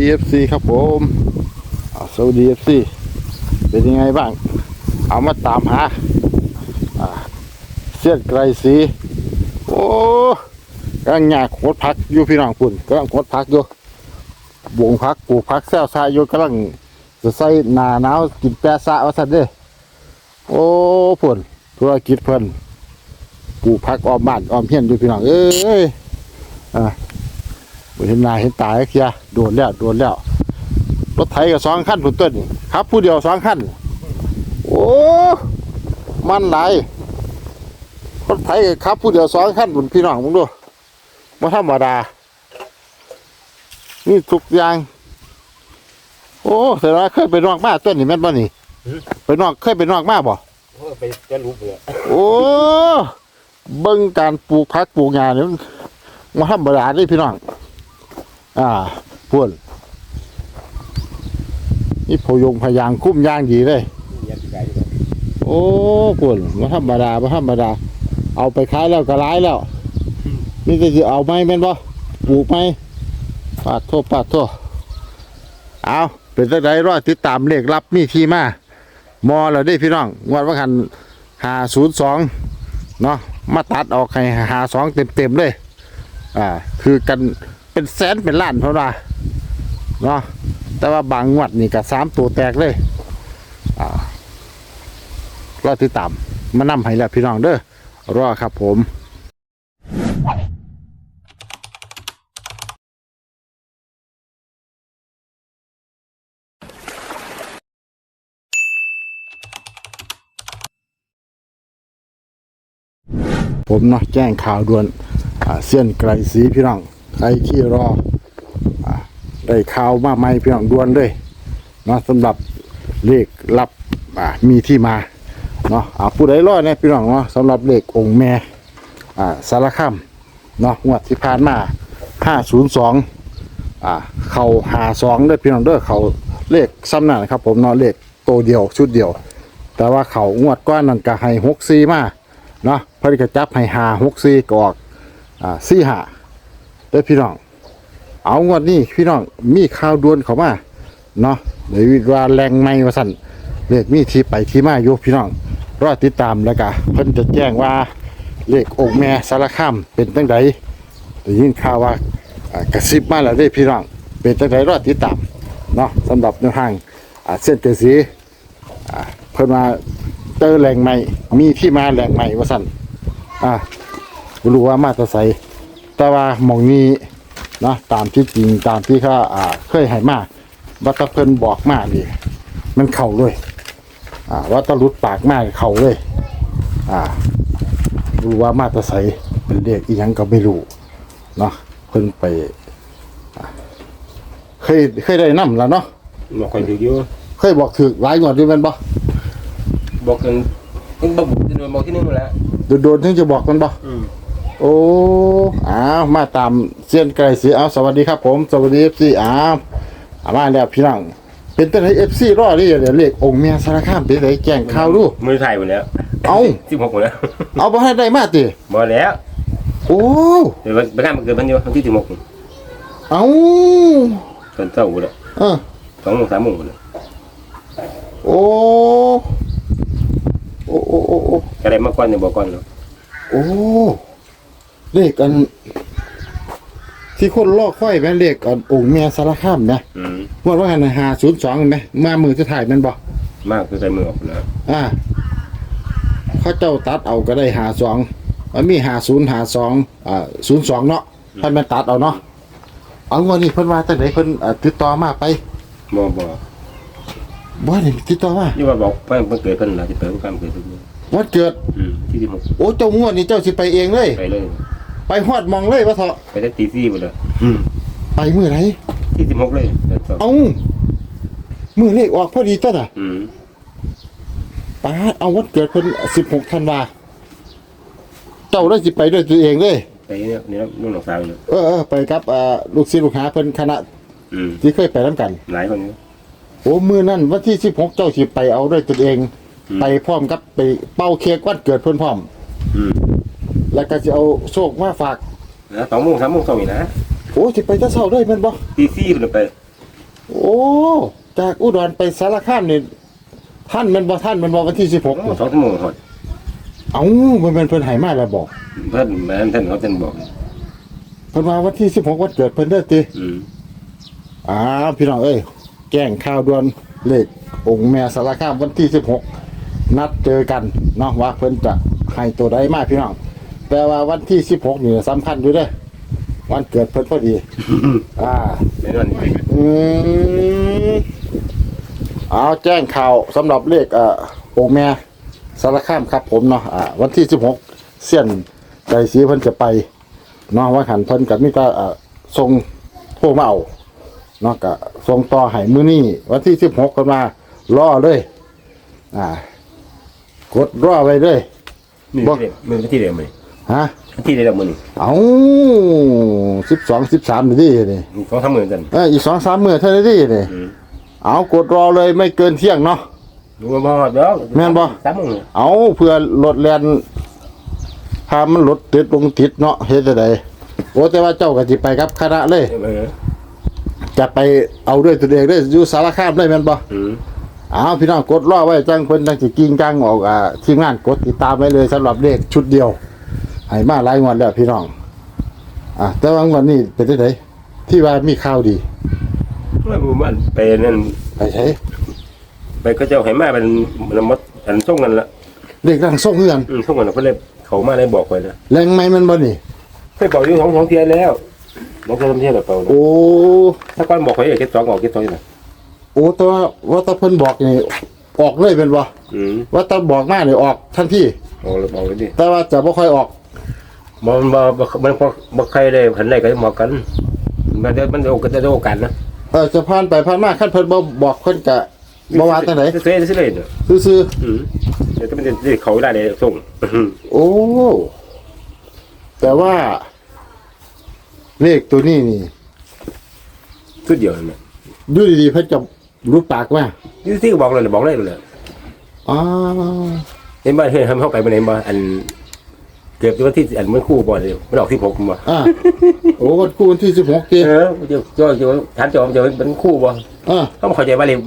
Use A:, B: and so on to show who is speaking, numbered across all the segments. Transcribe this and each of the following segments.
A: ดีเอฟซีครับผมอ่าสวัสดีเอฟซีเป็นยังไงบ้าง เอามาตามหาเสียนไกรสีโอ้กำลังหยาโคตรพักอยู่พี่น้องคุณกำลังโคตรพักอยู่วงพักปลูกพักแซวซายอยู่กำลังจะใส่หนาหนาวกินแปะซะว่าสันเด้โอ้พุ่นธุรกิจเพิ่นปลูกพักออมบ้านออมเฮียนอยู่พี่น้องเอ้ยอ่า เห็นหน้าเห็นตาเคียโดนแล้วโดนแล้วรถไถกับสองขั้นผุนต้นนี่ครับ ผู้เดียวสองขั้นโอ้มันหลายรถไถกับครับ ผู้เดียวสองขั้นผุนพี่น้องมึงดูมาธรรมดานี่ทุกอย่าง โอ้แต่ว่าเคยไปนอกมาต้นนี่แม่นบ่นี่ไปนอกเคยไปนอกมาบ่
B: โอ้ไปจะรู้เลย
A: โอ้เบิ่งการปลูกพักปลูกงานนี่มันมาธรรมดาเด้พี่น้อง อ่าพูดนี่พยงพยางคุ้มย่างดีเลย
B: ยัดไก่
A: โอ้พูดมาธรรมดามาธรรมดา เอาไปขายแล้วก็ร้ายแล้ว นี่จะสิเอาไหมแม่นบ่ปลูกไหมปาดโทษปาดโทษเอาเป็นจังไดรอติดตามเลขรับมีที่มามอแล้วได้พี่น้องงวดว่าคันหาศูนย์สองเนาะมาตัดออกให้หาสองเต็มเต็มๆเลย อ่า คือกัน เป็นแสนเป็นล้านเพราะว่าเนาะแต่ว่าบางงวดนี่ก็สามตัวแตกเลยอ่ารอติดตามมานำให้แล้วพี่น้องเด้อรอครับผมผมเนาะแจ้งข่าวด่วนเสี้ยนไกลสีพี่น้อง ใครที่รออได้ข่าวมาใหม่พี่น้องด่วนเลยเนาะสำหรับเลขรับมีที่มาเนาะอ่าผู้ใดรอดเนี่ยพี่น้องเนาะสำหรับเลของค์แม่สารคามเนาะงวดที่ผ่านมา502อ่าเข่าหาสองเด้พี่น้องเด้อเขาเลขซ้ำหนั่นครับผมเนาะเลขตัวเดียวชุดเดียว แต่ว่าเขางวดก้อนนั่นก็ให้หกซีมาเนาะเพิ่นก็จับให้หาหกสี่กออกอ่าสี่หา เด้อพี่น้อง เอางวดนี้พี่น้องมีข่าวด่วนเข้ามาเนาะเดี๋ยวว่าแรงไม่ว่าสั่นเลขมีที่ไปที่มาอยู่พี่น้อง รอติดตามแล้วก็เพิ่นจะแจ้งว่าเลของค์แม่สารคามเป็นจังไดได้ยินข่าวว่ากระซิบมาแล้วเด้พี่น้อง เป็นจังไดรอติดตามเนาะสำหรับแนวทางเส้นเจสีเพิ่นมาเจอแหล่งใหม่ มีที่มาแหล่งใหม่ว่าสั่นอ่ารู้ว่ามาตะไส แต่ว่าหมองนี้เนาะตามที่จริงตามที่เขาอ่าเคยให้มาวัดตะเพิ่นบอกมานี่มันเข้าเลยอ่าวัดตะลุดปากมากเข้าเลย อ่ารู้ว่ามาแตะไสเป็นเรียกอีหยังก็ไม่รู้เนาะเพิ่นไปอ่าเคยเคยได้นํแล้วเนาะ
B: บอกคนถืออยู่
A: เคยบอกถึกหลายงวดด้วยแม่นบ่
B: บอกกันเพิ่งบอกที่นู่นบอกที่นี่หมดแล้ว
A: โดนๆถึงจะบอกมันบ่
B: อืม
A: โอ้อ้าวมาตามเซียนไก่สีอ้าวสวัสดีครับผม สวัสดีเอฟซีอ้าวอามาแล้วพี่น้องเป็นตัวไหนเอฟซีรอดนี่เดี๋ยวเลของค์เมียสารคามเป็นไหนแจ้งข่าวดู
B: มือถ่ายหมดแล้ว
A: เอา
B: สิบหกหมดแล้ว
A: เอาไปให้ได้มาติ
B: หมดแล้ว
A: โอ้
B: เดี๋ยวไปข้ามมันเกิดมันอยู่วันที่สิบหก
A: เอา
B: ตอนเช้าหมดแล้ว
A: เออ
B: สองโมงสามโมงหมดแล้ว
A: โอ้โอ้โอ้โอ้โอ้
B: อะไรมาก่อนเนี่ยบอกก่อนเนาะ
A: โอ้ เลขอัน ที่คนลอกค่อยแม่นเลขอันองค์เมียสารคามนะ
B: อืม
A: ว่าว่ากันหาศูนย์สองไหมมามือจะถ่ายแมันบ่
B: มากคือใส่มือออกแล้ว
A: อ่าเขาเจ้าตัดเอาก็ได้หาสองมันมีหาศูนย์หาสองอ่าศูนย์สองเนาะท่านแม่นตัดเอาเนาะเอางวดนี้เพิ่นว่าตั้งไหนเพิ่นอ่าติดต่อมาไป
B: บอกบอก
A: บ่ได้ติดต่อมา
B: ยี่ว่าบอกเพิ่งเพิ่งเกิดเพิ่นละที่เปิดข้ามเกิดทุกเดือน
A: วันเกิด
B: อืมที่สิบหก
A: โอ้เจ้างวดนี้เจ้าสิไปเองเลย
B: ไปเลย
A: ไปฮอดหมองเลยว่าเถอะ
B: ไปได้ตีสี่หมดแล้วอืม
A: ไปมื้อไหน
B: ที่สิบหกเลยเดี๋ยวต่อ
A: เอามื้อเลขออกพอดีต้นอะ
B: อืม
A: ป้าดเอาวันเกิดเพิ่น16ธันวาเจ้าได้สิไปด้วยตัวเองเลย
B: ไปเนี่ยนี่ลูกหลงสาวอยู่
A: เออเออไปกับอ่าลูกศิษย์ลูกหาเพิ่นคณะ
B: อืม
A: ที่เคยไปนํกัน
B: หลายคนอยู่
A: โอ้มือนั่นวันที่สิบหกเจ้าสิไปเอาด้วยตนเอง
B: อืม
A: ไปพร้อมกับไปเป่าเค้กวันเกิดเพื่อนพร้อม
B: อืม
A: แล้วก็จะเอาโชคมาฝาก
B: แล้วสองโมงสามโมงสองอีกนะ
A: โอ้สิไปจะเศร้าด้วยแมันบ่
B: ตีสี่เพิ่นไป
A: โอ้จากอุดรไปสารคามนี่ท่านแมันบ่ท่านแมันบ่วันที่สิบหก
B: สองชั่วโมงหอด
A: เอ้ามันเป็นเพิ่นใหายมาแล้วบอก
B: เพิ่นแม่นท่านเขาท่านบอก
A: เพิ่นมาวันที่สิบหกวันเกิดเพิ่นเด้อติ
B: อืม
A: อ้าวพี่น้องเอ้ยแจ้งข่าวด่วนเลของค์แม่สารคามวันที่สิบหกนัดเจอกันเนาะว่าเพิ่นจะให้ตัวใดมาพี่น้อง แต่ว่าวันที่สิบหกนี่สำคัญอยู่เด้อวันเกิดเพิ่นพอดี อ่า
B: แม่นวันนี้
A: อืมเอาแจ้งข่าวสำหรับเลขเอ่อองค์แม่สารคามครับผมเนาะอ่าวันที่สิบหกเสี้ยนใจสีเพิ่นจะไปเนาะว่าหันเพิ่นกับมิก็อ่าทรงโทรมาเอาเนาะก็ทรงต่อให้มื้อนี้วันที่สิบหกกันมารอเลยอ่ากดรอไว้เลย
B: นี่
A: บอก
B: ที่เดียวมือที่เดียวมือ
A: ฮะ
B: ที่เดียวมือนี่
A: เอาสิบสองสิบสามนี่นี่
B: สองสามหมื่นจัน
A: เอออีกสองสามมื้อเท่านี้นี่
B: อืม
A: เอากดรอเลยไม่เกินเที่ยงเนาะ
B: ดูว่าบ่เดี๋ยว
A: แม่นบ่
B: สามโมงเลย
A: เอาเพื่อรถแลนพามันรถติดลงติดเนาะเฮ็ดจังไดโอ้แต่ว่าเจ้าก็สิไปกับคณะเลย
B: เออ
A: จะไปเอาด้วยตัวเองเลยอยู่สารคามเลยแม่นบ่
B: อืม
A: เอาพี่น้องกดรอไว้จังเพิ่นจังสิกิ้งจังออกอ่าทีมงานกดติดตามไว้เลยสำหรับเลขชุดเดียว ให้มาหลายงวดแล้วพี่น้อง อะแต่ว่างวดนี้เป็นจังไดที่ว่ามีข่าวดี
B: ว่าบ่มันไปนั่น
A: ไปใช้
B: ไปก็เจ้าให้มาเป็นมันมดอันส่งกันละ
A: เลขร่างทรงเฮือน
B: อืมส่งกันแล้วเพิ่นเลยเขามาได้บอกไว้นะ
A: แรงไหมมันบ่นี่
B: เคยบอกอยู่สองสองเทียแล้วน้องเคยทำเทียแล้วเปล่านะ
A: โอ้
B: ถ้าก่อนบอกไว้อย่าเก็บสองออกเก็บสองอยู่นะ
A: โอ้แต่ว่าว่าถ้าเพิ่นบอกนี่ออกเลยเป็นบ่
B: อืม
A: ว่าถ้าบอกมานี่ออกทันที
B: บอกเลยบอกเลยดิ
A: แต่ว่าจะบ่ค่อยออก
B: บ่บ่บ่มันพอบ่ใครได้ผันได้ก็เหมาะกันมันเดี๋ยวมันโอกาสจะได้โอกาสนะ
A: เออจะผ่านไปผ่านมาคันเพิ่นบ่บอกเพิ่นจะบ่ว่าจังได๋
B: เซ่เซ่เลยเนาะ
A: ซื่อ
B: อืมเดี๋ยวจะมันจะเขาได้เลยส่ง
A: ๆโอ้แต่ว่า เลขตัวนี้นี่
B: สุดเดียวนั่นแหละ
A: ดูดีๆเพิ่นจะรู้ปากว่า
B: นี่ที่บอกเลยบอกเลยเลย
A: อ๋อ
B: เห็นบ่เห็นทำเข้าไปบ่เห็นบ่อัน เกือบวันที่อันมันคู่บ่เลยมันออกที่6บ่
A: อ่าโอ้วันคู่วันที่16เก
B: เออเดี๋ยวจ่อจ่อฐานจอมจะเป็นคู่บ่
A: อ่า
B: เขาเข้าใจว่าเลข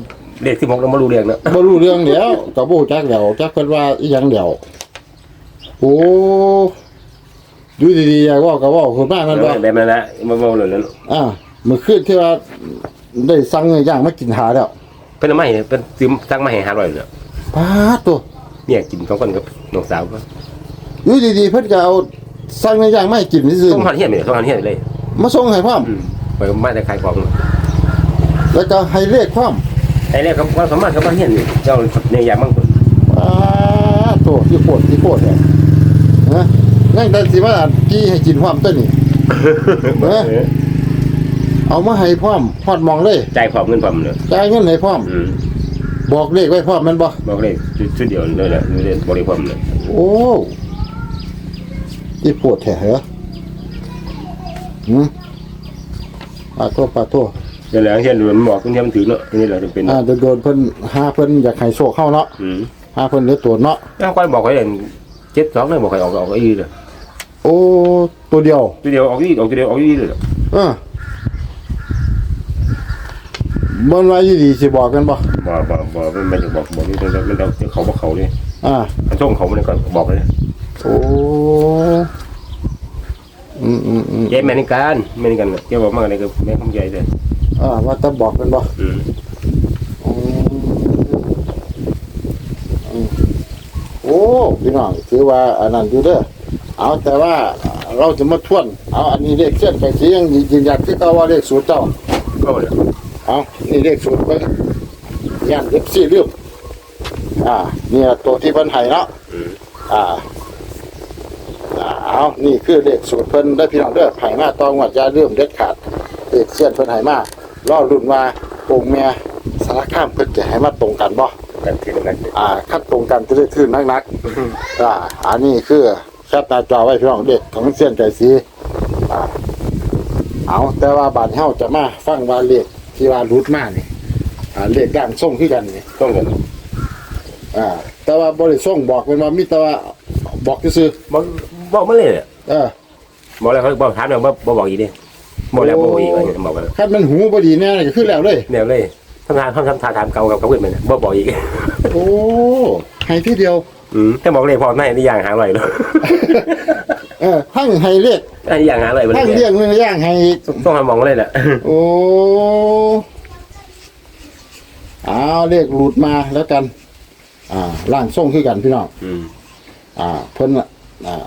B: เลข16เราบ่รู้เรื่องเนาะ
A: บ่รู้เรื่องเดี๋ยวก็บ่รู้จักเดี๋ยวจักเพิ่นว่าอีหยังเดี๋ยวโอ้ดูดีๆอยากเว้าก็เว้าขึ้นมาแม่นบ่
B: แบบนั้นนะบ่บ่เลยนั่น
A: อ่าเมื่อคืนที่ว่าได้สั่งเนื้อย่างมากินหาแล้ว
B: เพิ่นเอามาให้เพิ่นซื้อสั่งมาให้500เนาะ
A: ปาดตัว
B: เนี่ยกินสองคนกับน้องสาวก็
A: อยู่ดีๆเพิ่นก็เอาสั่งเนื้อย่างมาให้กินซื่อ
B: ส่งหันเฮียนไปเลยส่งหันเฮียนเลย
A: ๆมาส่งให้พร้อม
B: อืมไปมาแต่ขายของ
A: แล้วก็ให้เลขพร้อม
B: ไอ้เนี่ยเขาความสามารถเขามาเฮียนนี่เจ้าเนี่ยอยากมั่งคน
A: ปาดตัวที่โคตรที่โคตรเนี่ยฮะยังได้สิว่าจี้ให้กินพร้อมตัวนี้ เออ เอามาให้พร้อมพอดมองเลย
B: จ่ายความเงินความเลย
A: จ่ายเงินให้พร้อม
B: อืม
A: บอกเลขไว้พร้อมแม่นบ่
B: บอกเลยชุดชุดเดียวเลยแหละเรียนบริความเลย
A: โอ้ ที่ปวดแท้เหรอหืมปาโทษปาโทษ
B: เดี๋ยวแล้วเฮียนมันบอกตรงนี้มันถือเนาะนี่แหละจะเป็น
A: อ่าโดนๆเพิ่นหาเพิ่นอยากให้โชคเข้าเนาะ
B: อืม
A: หาเพิ่นเหลือตัวเนาะ
B: แล้วก็บอกให้เรียนเจ็ดสองเลยบอกให้ออกออกอีเลย
A: โอ้ตัวเดียว
B: ตัวเดียวออกอีออกตัวเดียวออกอีเลย
A: เออมันว่าอยู่ดีสิบอกกันบ่
B: บอกบอกบอกมันไม่จะบอกบอกนี่มันมันเราเขาบอกเขาเนี่ย
A: อ่า
B: มันส่งเขามันก็บอกเลย
A: โอ้ อืมอืมอืม
B: ยายแม่นิการแม่นิการเจ้าบอกมากเลยก็แม่คำใหญ่เลย
A: อ่าว่าจะบอกกันบ่
B: อืม
A: อืมอืมโอ้พี่น้องถือว่าอันนั้นอยู่เด้อเอาแต่ว่าเราจะมาทวน เอาอันนี้เลขเส้นไปสียังยืนยันที่เขาว่าเลขสูตรเจ้า
B: ก็เลย
A: เอานี่เลขสูตรเพิ่นยันเล็บสี่เรื่องอ่าเนี่ยตัวที่เพิ่นให้เนาะ
B: อืม
A: อ่าอ่า เอานี่คือเลขสูตรเพิ่นได้พี่น้องเด้อให้มาตองวัดอยาเริ่มเด็ดขาดเลขเส้นเพิ่นให้มารอรุ่นว่าองค์แม่สารคามเพิ่นจะให้มาตรงกันบ่
B: กันคือนั้น
A: อ่าคัดตรงกันจะได้ทื่นนักๆอ่าอันนี้คือแคปหน้าจอไว้พี่น้องเด็กของเส้นไก่สีอ่าเอาแต่ว่าบาดเฮาจะมาฟังว่าเลขที่ว่ารุดมานี่อ่าเลขด่างส่งคือกันนี่
B: ต้องกัน
A: อ่าแต่ว่าบ่ได้ส่งบอกเป็นว่ามีแต่ว่าบอกซื่อ
B: บอก บอกมาเลย
A: ๆเออ
B: บอกแล้วเขาบอกถามเราบอกบอกอีกดิบอกแล้วบอกอีกว่าอย่างบอกว่า
A: คันมันหูบ่ดีแน่ก็คือแล้วเลย
B: แนวเลยทำทานทำทำทานถามเก่ากับเขาเพื่อนมันบ่บอกอีก
A: โอ้ให้ที่เดียว
B: อืมถ้าบอกเลยพอไม่ได้ย่างหาอร่อยเลย
A: เออทั้งให้เลข
B: อันนี้ย่างหาอร่อยไปเล
A: ทั้ง
B: ย
A: เลี้ยงเนื้อย่างให้
B: ต้องทำมองเลยแหละ
A: โอ้เอาเลขหลุดมาแล้วกัน อ่าร่างทรงคือกันพี่น้อง
B: อืม
A: อ่าเพิ่นน่ะอ่า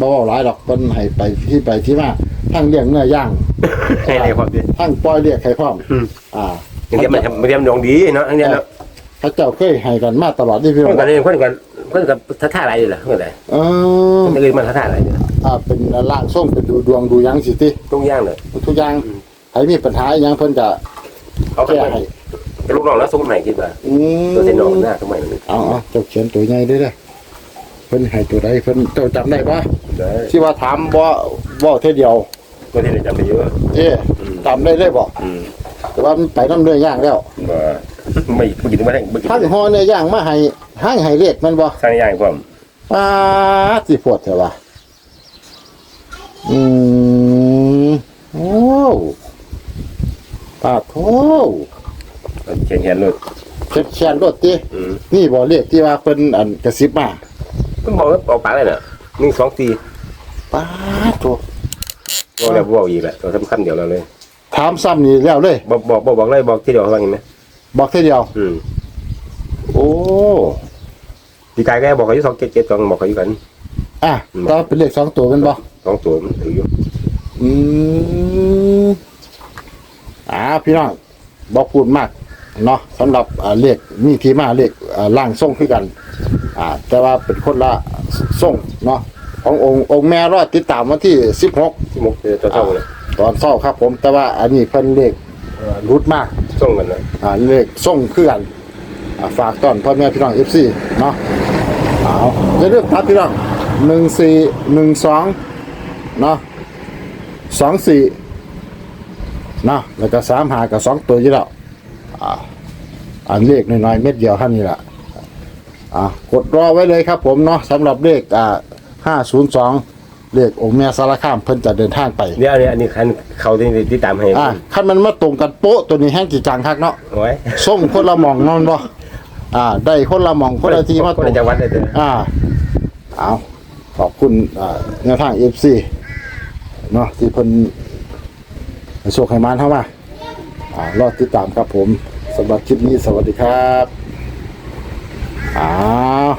A: บ่เว้าหลายดอกเพิ่นให้ไปที่ไปที่มาทั้งเลี้ยงเนื้อย่าง
B: ให้อะไรความดี
A: ทั้งปล่อยเรียกให้พร้อม
B: อืม
A: อ่า
B: อย่างเดียวมันมันเดียวมันดวงดีเนาะอันเดียวเนาะ
A: พระเจ้าเคยให้กันมาตลอดที่พี่น้
B: เพื่
A: อ
B: องนกันเองเพื่อนกันเพื่อนกันท่าท่าอะไรอยู่ล่ะเพื่อนอะไร
A: เออ
B: มันเลยมันท่าท่าอะไรเนี่ย
A: อ่าเป็นร่างทรงเป็นดูดวงดูหยังสิติ
B: ต้องย่างเลย
A: ทุกอย่างใครมีปัญหาอหยังเพิ่นจะ
B: เขา
A: แก้
B: แก้
A: ให้
B: ให้ลูกน้องแล้วสมไหนคิดว่า
A: อืม
B: ตัวเซนนองหน้าสมัยนั้น
A: เอาเอาเจ้าเขียนตัวใหญ่ด้วยเด้อเพิ่นให้ตัวใดเพิ่นเจ้าจำได้ปะ
B: ได้
A: ที่ว่าถามบ่บ่เท่าเดียว
B: ตัวที่ไหนจำได้เยอะ
A: เอ๊ะจำได้เลยบ่
B: อืม
A: แต่ว่ามันไปน้ำเนื้อย่างแล้ว
B: บ่ไม่ไม่กินไม่ได้ไม่กิน
A: ทั้งห่อเนื้อย่างมาให้ห้างให้เลขแมันบ่
B: สร้างย่างความ
A: ป้าดสิปวดเถอะวะอืมโอ้ปาดโถ
B: เขียนเขียนเลย
A: เช็ดแคนรถติ
B: อืม
A: นี่บ่เลขที่ว่าเพิ่นอันกระซิบมา
B: มันบอกว่าออกปากเลยน่ะหนึ่งสองสี่
A: ป้าดโถ
B: บอกแล้วบอกอีกแหละตัวสำคัญเดี๋ยวเราเลย
A: ถามซ้ำนี่แล้วเลย
B: บอกบอกบอกบอกเลยบอกที่เดียวเขาว่าเห็นไหม
A: บอกเท่าเดียว
B: อืม
A: โอ้
B: ปีกายก็บอกเขาอยู่สองเจ็ดเจ็ดสองบอกเขาอยู่กัน
A: อะก็เป็นเลขสองตัวเป็นบ่
B: สองตัวมันถืออยู่
A: อืมอ่าพี่น้องบอกพูดมาก เนาะสำหรับอ่าเลขมีที่มาเลขอ่าล่างทรงคือกัน อ่า แต่ว่าเป็นคนละทรงเนาะขององค์องค์แม่รอดติดตามวันที่สิบหก
B: ที่มุกตัวเท่าเลย
A: ตอนเศร้าครับผม แต่ว่าอันนี้เพิ่นเลขเอ่อรุดมาก
B: ส่งกันนะ
A: อ่าเลขส่งคือกันอ่าฝากต้อนพ่อแม่พี่น้องเอฟซีเนาะเอาจะเลือกทับพี่น้องหนึ่งสี่หนึ่งสองเนาะสองสี่เนาะแล้วก็สามหากับสองตัวอยู่แล้วอ่า อันเลขน้อยๆเม็ดเดียวเท่านี้แหละอ่ากดรอไว้เลยครับผมเนาะสำหรับเลขอ่าห้าศูนย์สองเลของค์แม่สารคามเพิ่นจะเดินทางไป
B: เนี่ยอันนี้อันนี้คันเขาที่ที่ตามให้
A: อ่าคันมันมาตรงกันโป๊ะตัวนี้แห้งกี่จังคักเนาะ
B: โอ้ย
A: ส่งคนละหมองนอนบ่อ่า ได้คนละหมองคนละทีมา
B: คนละจังหวัดเลยเด้อ
A: อ่าเอาขอบคุณอ่าแนวทางเอฟซีเนาะที่เพิ่นให้โชคให้มานเข้ามาอ่ารอติดตามครับผม สำหรับคลิปนี้สวัสดีครับอ้าว